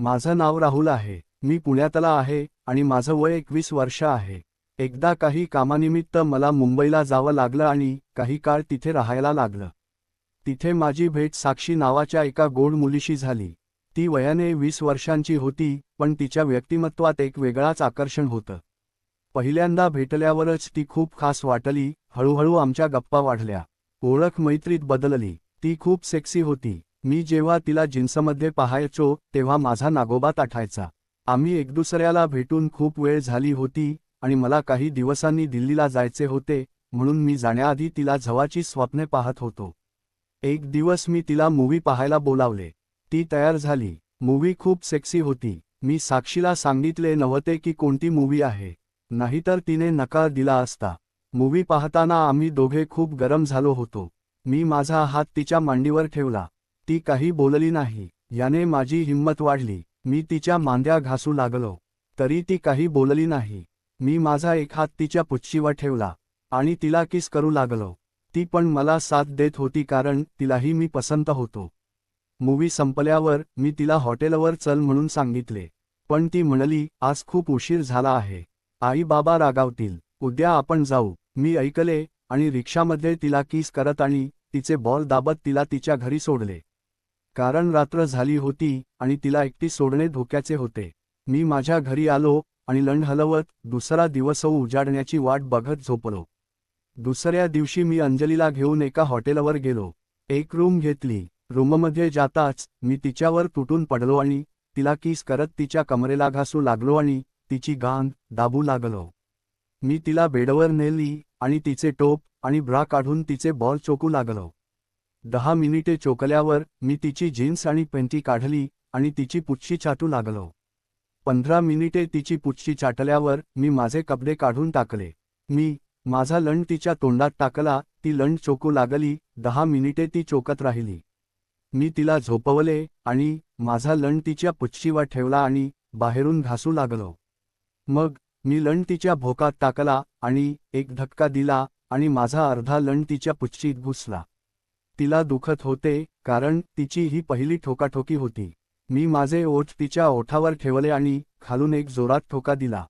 माझं नाव राहुल आहे. मी पुण्यातला आहे आणि माझं वय एकवीस वर्ष आहे. एकदा काही कामानिमित्त मला मुंबईला जावं लागलं आणि काही काळ तिथे राहायला लागलं. तिथे माझी भेट साक्षी नावाच्या एका गोड मुलीशी झाली. ती वयाने वीस वर्षांची होती पण तिच्या व्यक्तिमत्वात एक वेगळाच आकर्षण होतं. पहिल्यांदा भेटल्यावरच ती खूप खास वाटली हळूहळू आमच्या गप्पा वाढल्या. ओळख मैत्रीत बदलली. ती खूप सेक्सी होती. मी जेव्हा तिला जिन्समध्ये पाहायचो तेव्हा माझा नागोबात आठायचा आम्ही एक दुसऱ्याला भेटून खूप वेळ झाली होती आणि मला काही दिवसांनी दिल्लीला जायचे होते म्हणून मी जाण्याआधी तिला झवाची स्वप्ने पाहत होतो. एक दिवस मी तिला मूवी पाहायला बोलावले. ती तयार झाली. मूवी खूप सेक्सी होती. मी साक्षीला सांगितले नव्हते की कोणती मूवी आहे. नाहीतर तिने नकार दिला असता. मूवी पाहताना आम्ही दोघे खूप गरम झालो होतो. मी माझा हात तिच्या मांडीवर ठेवला. ती काही बोलली नाही. याने माझी हिंमत वाढली. मी तिच्या मांद्या घासू लागलो. तरी ती काही बोलली नाही. मी माझा एक हात तिच्या पुच्छीवर ठेवला आणि तिला किस करू लागलो. ती पण मला साथ देत होती कारण तिलाही मी पसंत होतो. मूवी संपल्यावर मी तिला हॉटेलवर चल म्हणून सांगितले. पण ती म्हणाली आज खूप उशीर झाला आहे. आई बाबा रागावतील. उद्या आपण जाऊ. मी ऐकले आणि रिक्षामध्ये तिला किस करत आणि तिचे बॉल दाबत तिला तिच्या घरी सोडले. कारण रात्र झाली होती आणि तिला एकटी सोडणे धोक्याचे होते. मी माझ्या घरी आलो आणि लंड हलवत दुसरा दिवस उजाडण्याची वाट बघत झोपलो. दुसऱ्या दिवशी मी अंजलीला घेऊन एका हॉटेलवर गेलो. एक रूम घेतली. रूममध्ये जाताच मी तिच्यावर तुटून पडलो आणि तिला किस करत तिच्या कमरेला घासू लागलो आणि तिची गांध दाबू लागलो. मी तिला बेडवर नेली आणि तिचे टोप आणि ब्रा काढून तिचे बॉल चोकू लागलो. दहा मिनिटे चोकल्यावर मी तिची जीन्स आणि पेंटी काढली आणि तिची पुच्छी चाटू लागलो. पंधरा मिनिटे तिची पुच्छी चाटल्यावर मी माझे कपडे काढून टाकले. मी माझा लंड तिच्या तोंडात टाकला ती लंड चोकू लागली दहा मिनिटे ती चोकत राहिली. मी तिला झोपवले आणि माझा लंड तिच्या पुच्छीवर ठेवला आणि बाहेरून घासू लागलो. मग मी लंड तिच्या भोकात टाकला आणि एक धक्का दिला आणि माझा अर्धा लंड तिच्या पुच्छीत घुसला. तिला दुखत होते कारण तिची ही पहिली ठोकाठोकी होती. मी माझे ओठ तिच्या ओठावर ठेवले आणि खालून एक जोरात ठोका दिला.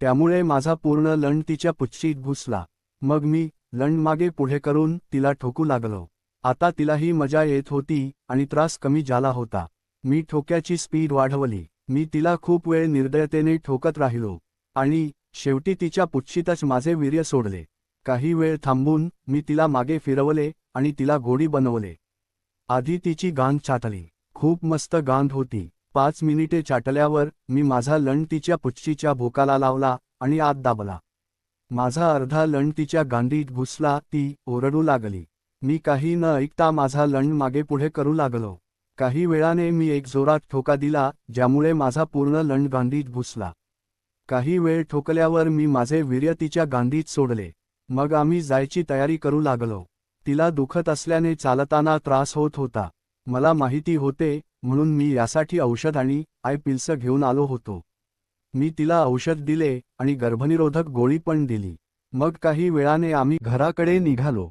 त्यामुळे माझा पूर्ण लंड तिच्या पुच्छीत घुसला. मग मी लंड मागे पुढे करून तिला ठोकू लागलो. आता तिलाही मजा येत होती आणि त्रास कमी झाला होता. मी ठोक्याची स्पीड वाढवली. मी तिला खूप वेळ निर्दयतेने ठोकत राहिलो. आणि शेवटी तिच्या पुच्छीतच माझे वीर्य सोडले. काही वेळ थांबून मी तिला मागे फिरवले आणि तिला गोडी बनवले. आधी तिची गांध चाटली. खूप मस्त गांध होती. पाच मिनिटे चाटल्यावर मी माझा लंड तिच्या पुच्छीच्या भोकाला लावला आणि आत दाबला. माझा अर्धा लंड तिच्या गांधीत घुसला ती ओरडू लागली. मी काही न ऐकता माझा लंड मागे पुढे करू लागलो. काही वेळाने मी एक जोरात ठोका दिला ज्यामुळे माझा पूर्ण लंड गांधीत घुसला. काही वेळ ठोकल्यावर मी माझे वीर्य तिच्या गांधीत सोडले. मग आम्ही जायची तयारी करू लागलो. तिला दुखत असल्याने चालताना त्रास होत होता. मला माहिती होते म्हणून मी यासाठी औषध आणि आय पिल्स घेऊन आलो होतो. मी तिला औषध दिले आणि गर्भनिरोधक गोळी पण दिली. मग काही वेळाने आम्ही घराकडे निघालो.